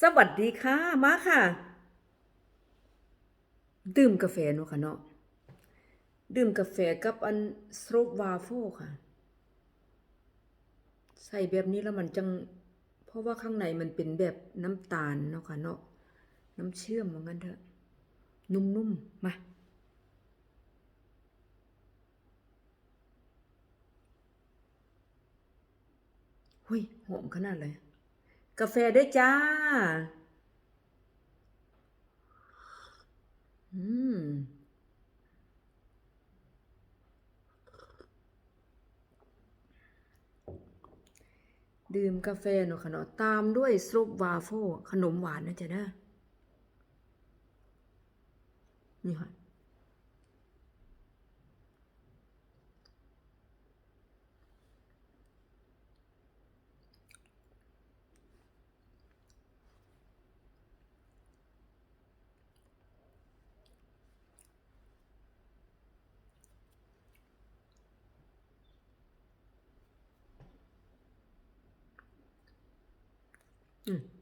สวัสดีค่ะ มาค่ะ ดื่มกาแฟเนาะค่ะเนาะ ดื่มกาแฟกับอันสโตรบวาโฟค่ะ ใส่แบบนี้แล้วมันจัง เพราะว่าข้างในมันเป็นแบบน้ำตาลเนาะค่ะเนาะ น้ำเชื่อมว่างั้นเถอะ นุ่มๆ มาหุยหอมขนาดเลย กาแฟด้วยจ้า อืม ดื่มกาแฟเนาะค่ะเนาะตามด้วยสโตรบวาโฟขนมหวานนะจ๊ะนะนี่ค่ะ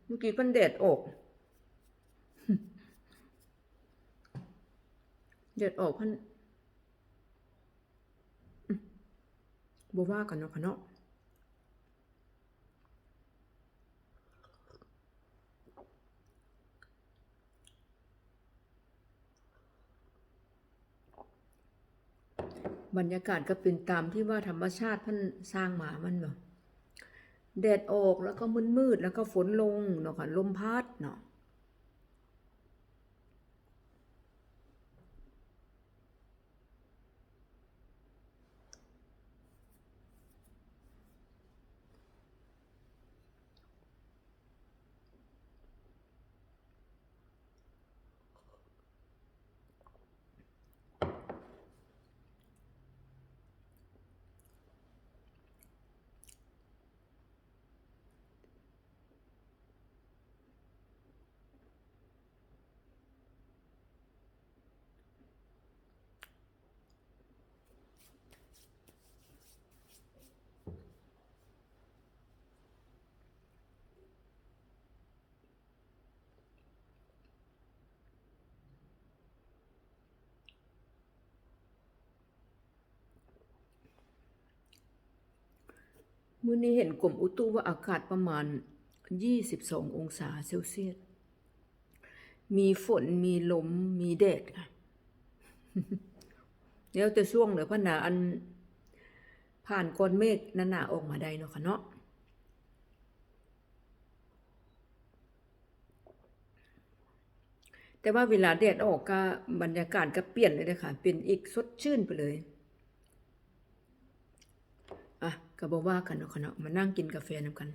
เมื่อกี้เพิ่นแดดอกแดดออกเพิ่นอืมบ่ว่ากันเนาะค่ะเนาะบรรยากาศก็เป็นตามที่ว่าธรรมชาติเพิ่นสร้างมามันแบ่ แดดออกแล้วก็มืดๆแล้วก็ฝนลงเนาะค่ะลมพัดเนาะ มื้อนี้เห็นกรมอุตุว่าอากาศประมาณ 22 องศาเซลเซียส มีฝน มีลม มีแดดค่ะแล้วแต่ช่วงเดี๋ยวพะนาอันผ่านก้อนเมฆหนาๆออกมาได้เนาะค่ะเนาะแต่ว่าเวลาแดดออกก็บรรยากาศก็เปลี่ยนเลยค่ะเป็นอีกสดชื่นไปเลย ก็บ่ว่ากันเนาะค่ะเนาะมานั่งกินกาแฟนำกัน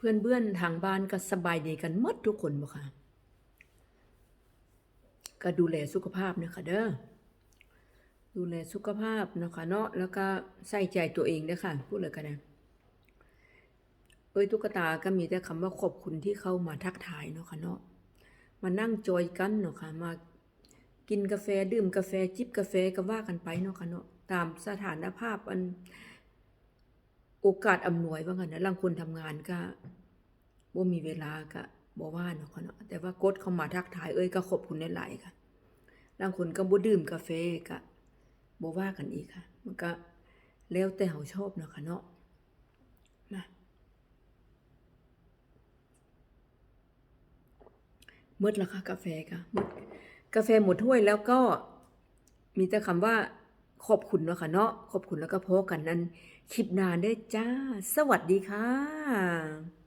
เพื่อนเบื้อนทางบ้านก็สบายดีกันหมดทุกคนบ่ค่ะ ก็ดูแลสุขภาพนะคะเด้อดูแลสุขภาพนะคะเนาะแล้วก็ใส่ใจตัวเองด้วยค่ะพูดเลยกันนะเอ้ยตุ๊กตาก็มีแต่คำว่าขอบคุณที่เข้ามาทักทายเนาะค่ะเนาะมานั่งจอยกันเนาะค่ะมากินกาแฟดื่มกาแฟจิบกาแฟก็ว่ากันไปเนาะค่ะเนาะตามสถานภาพอันโอกาสอำนวยว่างั้นนะลางคนทำงานก็บ่มีเวลาก็ บ่ว่าเนาะค่ะเนาะแต่ว่ากดเข้ามาทักทายเอ้ยก็ขอบคุณหลายๆค่ะลางคนก็บ่ดื่มกาแฟก็บ่ว่ากันอีกค่ะ มันก็แล้วแต่เฮาชอบเนาะค่ะเนาะมาหมดแล้วค่ะกาแฟค่ะหมดกาแฟหมดถ้วยแล้วก็มีแต่คำว่าขอบคุณเนาะค่ะเนาะขอบคุณแล้วก็พอกันนั้นคลิปหน้าเด้จ้า สวัสดีค่ะ